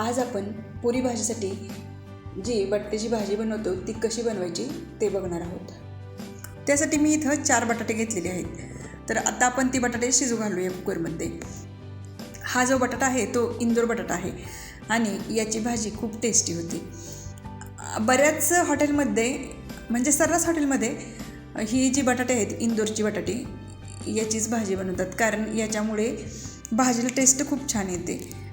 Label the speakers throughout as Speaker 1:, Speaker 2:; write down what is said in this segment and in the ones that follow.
Speaker 1: आज आपण पुरी भाजीसाठी जी बटाट्याची भाजी बनवतो ती कशी बनवायची ते बघणार आहोत. त्यासाठी मी इथं चार बटाटे घेतलेले आहेत. तर आता आपण ती बटाटे शिजू घालूया कुकरमध्ये. हा जो बटाटा आहे तो इंदोर बटाटा आहे आणि याची भाजी खूप टेस्टी होती. बऱ्याच हॉटेलमध्ये म्हणजे सर्रास हॉटेलमध्ये ही जी बटाटे आहेत इंदोरची बटाटे याचीच भाजी बनवतात. कारण याच्यामुळे भाजीला टेस्ट खूप छान येते.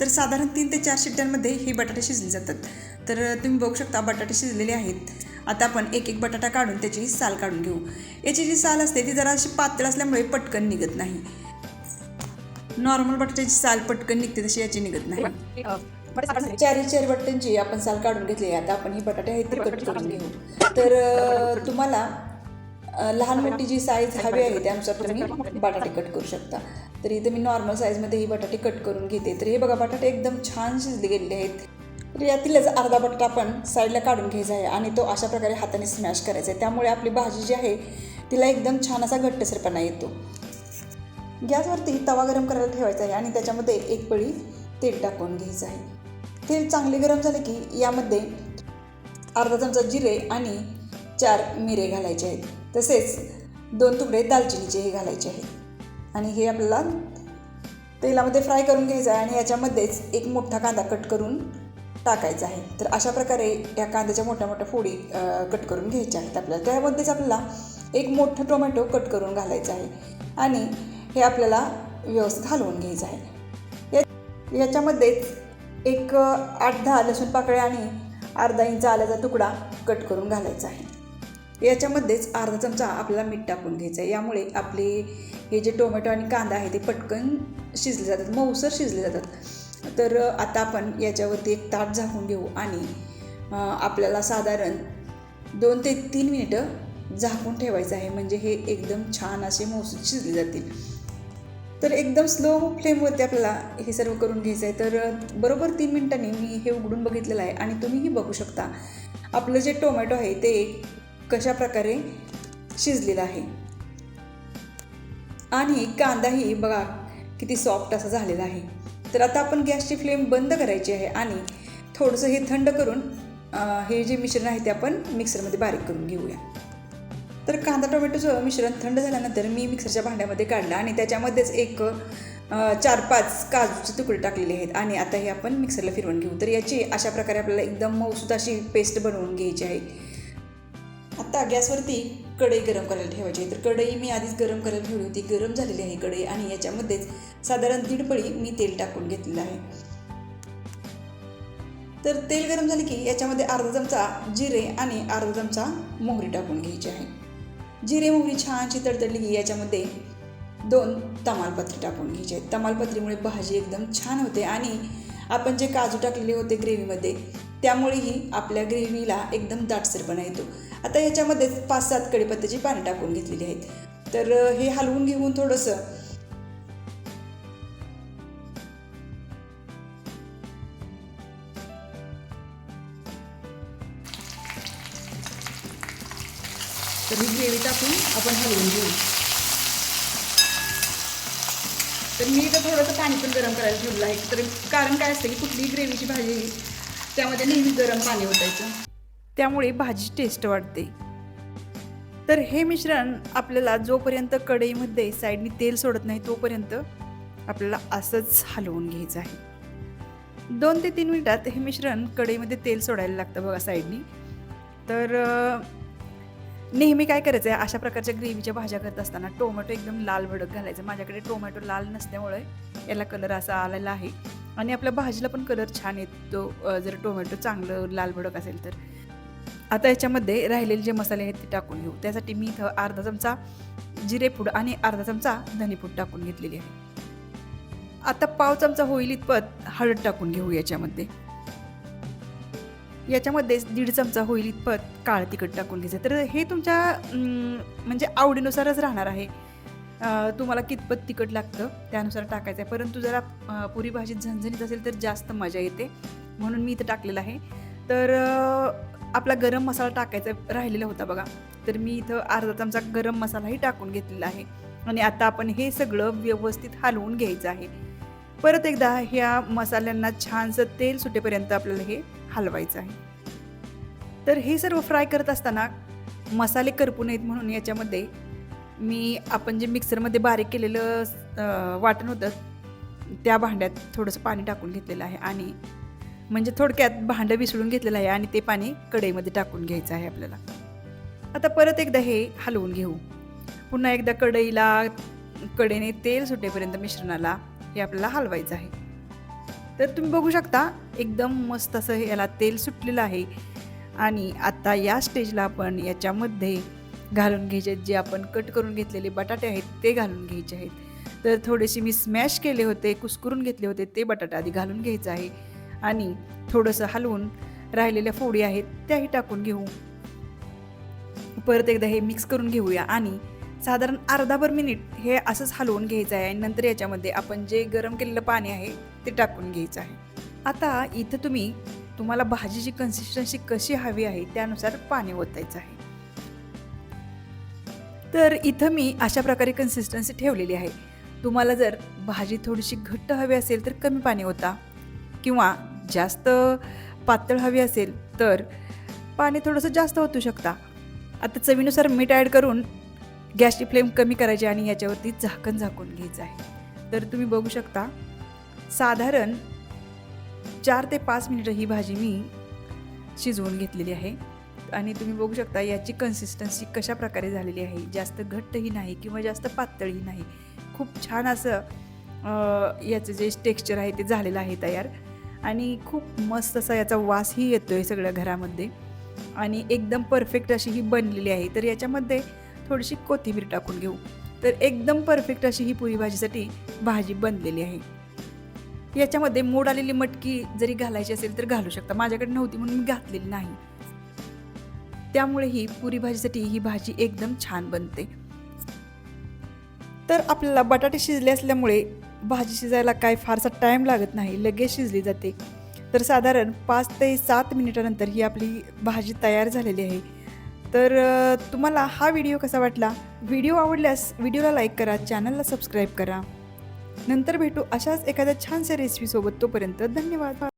Speaker 1: तर साधारण तीन ते चार शिट्ट्यांमध्ये ही बटाटे शिजले जातात. तर तुम्ही बघू शकता बटाटे शिजलेले आहेत. आता आपण एक एक बटाटा काढून त्याची साल काढून घेऊ. याची जी साल असते ती जरा अशी पातळ असल्यामुळे पटकन निघत नाही. नॉर्मल बटाट्याची साल पटकन निघते तशी याची निघत नाही. चारी चार बटाट्यांची आपण साल काढून घेतली आता आपण ही बटाटे आहेत ते कट करून घेऊ. तर तुम्हाला लहान मोठी जी साईज हवी आहे त्यानुसार तुम्ही बटाटे कट करू शकता. तर इथे मी नॉर्मल साईजमध्ये ही बटाटे कट करून घेते. तर हे बघा बटाटे एकदम छान शिजले गेलेले आहेत. तर यातीलच अर्धा बटाटा आपण साईडला काढून घ्यायचा आहे आणि तो अशा प्रकारे हाताने स्मॅश करायचा आहे. त्यामुळे आपली भाजी जी आहे तिला एकदम छान असा घट्टसरपणा येतो. गॅसवरती तवा गरम करायला ठेवायचा आहे आणि त्याच्यामध्ये एक पळी तेल टाकून घ्यायचं आहे. तेल चांगले गरम झाले की यामध्ये अर्धा चमचा जिरे आणि चार मिरे घालायचे आहेत. तसेच दोन तुकडे दालचिनीचे हे घालायचे आहेत आणि हे आपल्याला तेलामध्ये फ्राय करून घ्यायचं आहे आणि याच्यामध्येच एक मोठा कांदा कट करून टाकायचा आहे. तर अशा प्रकारे या कांद्याच्या मोठ्या मोठ्या फोडी कट करून घ्यायच्या आहेत आपल्याला. त्यामध्येच आपल्याला एक मोठं टोमॅटो कट करून घालायचं आहे. आणि हे आपल्याला व्यवस्थित हलवून घ्यायचं आहे. या याच्यामध्येच एक अ, आठ दहा लसूण पाकळ्या आणि अर्धा इंच आल्याचा तुकडा कट करून घालायचा आहे. याच्यामध्येच अर्धा चमचा आपल्याला मीठ टाकून घ्यायचं आहे. यामुळे आपले हे जे टोमॅटो आणि कांदा आहे ते पटकन शिजले जातात मऊसर शिजले जातात. तर आता आपण याच्यावरती एक ताट झाकून घेऊ आणि आपल्याला साधारण दोन ते तीन मिनिटं झाकून ठेवायचं आहे. म्हणजे हे एकदम छान असे मऊसूद शिजले जातील. तर एकदम स्लो फ्लेमवरती आपल्याला हे सर्व करून घ्यायचं आहे. तर बरोबर तीन मिनिटांनी मी हे उघडून बघितलेलं आहे आणि तुम्हीही बघू शकता. आपलं जे टोमॅटो आहे ते कशा प्रकारे शिजलेलं आहे? आणि कांदाही बघा किती सॉफ्ट असा झालेला आहे. तर आता आपण गॅसची फ्लेम बंद करायची आहे आणि थोडंसं हे थंड करून हे जे मिश्रण आहे ते आपण मिक्सरमध्ये बारीक करून घेऊया. तर कांदा टोमॅटोचं मिश्रण थंड झाल्यानंतर मी मिक्सरच्या भांड्यामध्ये काढलं आणि त्याच्यामध्येच एक चार पाच काजूचे तुकडे टाकलेले आहेत आणि आता हे आपण मिक्सरला फिरवून घेऊ. तर याची अशा प्रकारे आपल्याला एकदम मऊसूद अशी पेस्ट बनवून घ्यायची आहे. आत्ता गॅसवरती कढई गरम करायला ठेवायची आहे. तर कढई मी आधीच गरम करायला ठेवली होती. गरम झालेली आहे कढई आणि याच्यामध्येच साधारण दीड पळी मी तेल टाकून घेतलेलं आहे. तर तेल गरम झाले की याच्यामध्ये अर्धा चमचा जिरे आणि अर्धा चमचा मोहरी टाकून घ्यायची आहे. जिरे मोहरी छानशी तडतडली की याच्यामध्ये दोन तमालपत्री टाकून घ्यायचे आहेत. तमालपत्रीमुळे भाजी एकदम छान होते आणि आपण जे काजू टाकलेले होते ग्रेव्हीमध्ये त्यामुळेही आपल्या ग्रेव्हीला एकदम दाटसरपणा येतो. आता याच्यामध्ये पाच सात कडीपत्त्याची पाणी टाकून घेतलेली आहेत. तर हे हलवून घेऊन थोडंसं तर ही ग्रेव्ही टाकून आपण हलवून घेऊ. तर मी इथं थोडंसं पाणी पण गरम करायला ठेवलं आहे. तर कारण काय असतं की कुठलीही ग्रेव्हीची भाजी त्यामध्ये नेहमी गरम पाणी ओतायचं. त्यामुळे भाजी टेस्ट वाढते. तर हे मिश्रण आपल्याला जोपर्यंत कढईमध्ये साईडनी तेल सोडत नाही तोपर्यंत आपल्याला असंच हलवून घ्यायचं आहे. दोन ते तीन मिनिटात हे मिश्रण कढईमध्ये तेल सोडायला लागतं बघा साईडनी. तर नेहमी काय करायचं आहे अशा प्रकारच्या ग्रेव्हीच्या भाज्या करत असताना टोमॅटो एकदम लाल भडक घालायचं. माझ्याकडे टोमॅटो लाल नसल्यामुळे याला कलर असा आलेला आहे. आणि आपल्या भाजीला पण कलर छान येतो जर टोमॅटो चांगलं लाल भडक असेल तर. आता याच्यामध्ये राहिलेले जे मसाले आहेत ते टाकून घेऊ. त्यासाठी मी इथं अर्धा चमचा जिरेपूड आणि अर्धा चमचा धनेपूड टाकून घेतलेली आहे. आता पाव चमचा होईल इतपत हळद टाकून घेऊ याच्यामध्ये. याच्यामध्येच दीड चमचा होईल इतपत काळ तिखट टाकून घ्यायचं. तर हे तुमच्या म्हणजे आवडीनुसारच राहणार आहे. तुम्हाला कितपत तिखट लागतं त्यानुसार टाकायचं आहे. परंतु जरा पुरी भाजी झणझणीत असेल तर जास्त मजा येते. म्हणून मी इथं टाकलेलं आहे. तर आपला गरम मसाला टाकायचा राहिलेला होता बघा. तर मी इथं अर्धा चमचा गरम मसालाही टाकून घेतलेला आहे. आणि आता आपण हे सगळं व्यवस्थित हलवून घ्यायचं आहे. परत एकदा ह्या मसाल्यांना छानसं तेल सुटेपर्यंत आपल्याला हे हलवायचं आहे. तर हे सर्व फ्राय करत असताना मसाले करपू नयेत म्हणून याच्यामध्ये मी आपण जे मिक्सरमध्ये बारीक केलेलं वाटण होतं त्या भांड्यात थोडंसं पाणी टाकून घेतलेलं आहे आणि म्हणजे थोडक्यात भांडं विसळून घेतलेलं आहे आणि ते पाणी कढईमध्ये टाकून घ्यायचं आहे आपल्याला. आता परत एकदा हे हलवून घेऊ. पुन्हा एकदा कढईला कडेने तेल सुटेपर्यंत मिश्रणाला हे आपल्याला हलवायचं आहे. तर तुम्ही बघू शकता एकदम मस्त असं हे याला तेल सुटलेलं आहे. आणि आता या स्टेजला आपण याच्यामध्ये घालून घ्यायचे आहेत. जे आपण कट करून घेतलेले बटाटे आहेत ते घालून घ्यायचे आहेत. तर थोडेसे मी स्मॅश केले होते कुस्करून घेतले होते ते बटाटे आधी घालून घ्यायचं आहे. आणि थोडंसं हलवून राहिलेल्या फोडी आहेत त्याही टाकून घेऊ. परत एकदा हे मिक्स करून घेऊया आणि साधारण अर्धाभर मिनिट हे असंच हलवून घ्यायचं आहे आणि नंतर याच्यामध्ये आपण जे गरम केलेलं पाणी आहे ते टाकून घ्यायचं आहे. आता इथं तुम्ही तुम्हाला भाजीची कन्सिस्टन्सी कशी हवी आहे त्यानुसार पाणी ओतायचं आहे. तर इथं मी अशा प्रकारे कन्सिस्टन्सी ठेवलेली आहे. तुम्हाला जर भाजी थोडीशी घट्ट हवी असेल तर कमी पाणी होता किंवा जास्त पातळ हवी असेल तर पाणी थोडंसं जास्त ओतू शकता. आता चवीनुसार मीठ ॲड करून गॅसची फ्लेम कमी करायची आणि याच्यावरती झाकण झाकून घ्यायचं आहे. तर तुम्ही बघू शकता साधारण चार ते पाच मिनिटं ही भाजी मी शिजवून घेतलेली आहे. आणि तुम्ही बघू शकता याची कन्सिस्टन्सी कशा प्रकारे झालेली आहे. जास्त घट्टही नाही किंवा जास्त पातळही नाही. खूप छान असं याचं जे टेक्स्चर आहे ते झालेलं आहे तयार. आणि खूप मस्त असा याचा वासही येतो आहे सगळ्या घरामध्ये. आणि एकदम परफेक्ट अशी ही बनलेली आहे. तर याच्यामध्ये थोडीशी कोथिंबीर टाकून घेऊ. तर एकदम परफेक्ट अशी ही पुरी भाजीसाठी भाजी बनलेली आहे. याच्यामध्ये मोड आलेली मटकी जरी घालायची असेल तर घालू शकता. माझ्याकडे नव्हती म्हणून मी घातलेली नाही. त्यामुळे ही पुरी भाजीसाठी ही भाजी एकदम छान बनते. तर आपल्याला बटाटे शिजले असल्यामुळे भाजी शिजायला काय फारसा टाईम लागत नाही लगेच शिजली जाते. तर साधारण पाच ते सात मिनिटानंतर ही आपली भाजी तयार झालेली आहे. तर तुम्हाला हा व्हिडिओ कसा वाटला? व्हिडिओ आवडल्यास व्हिडिओला लाईक करा चॅनलला सबस्क्राईब करा. नंतर भेटू अशाच एखाद्या छानशा रेसिपीसोबत तोपर्यंत धन्यवाद.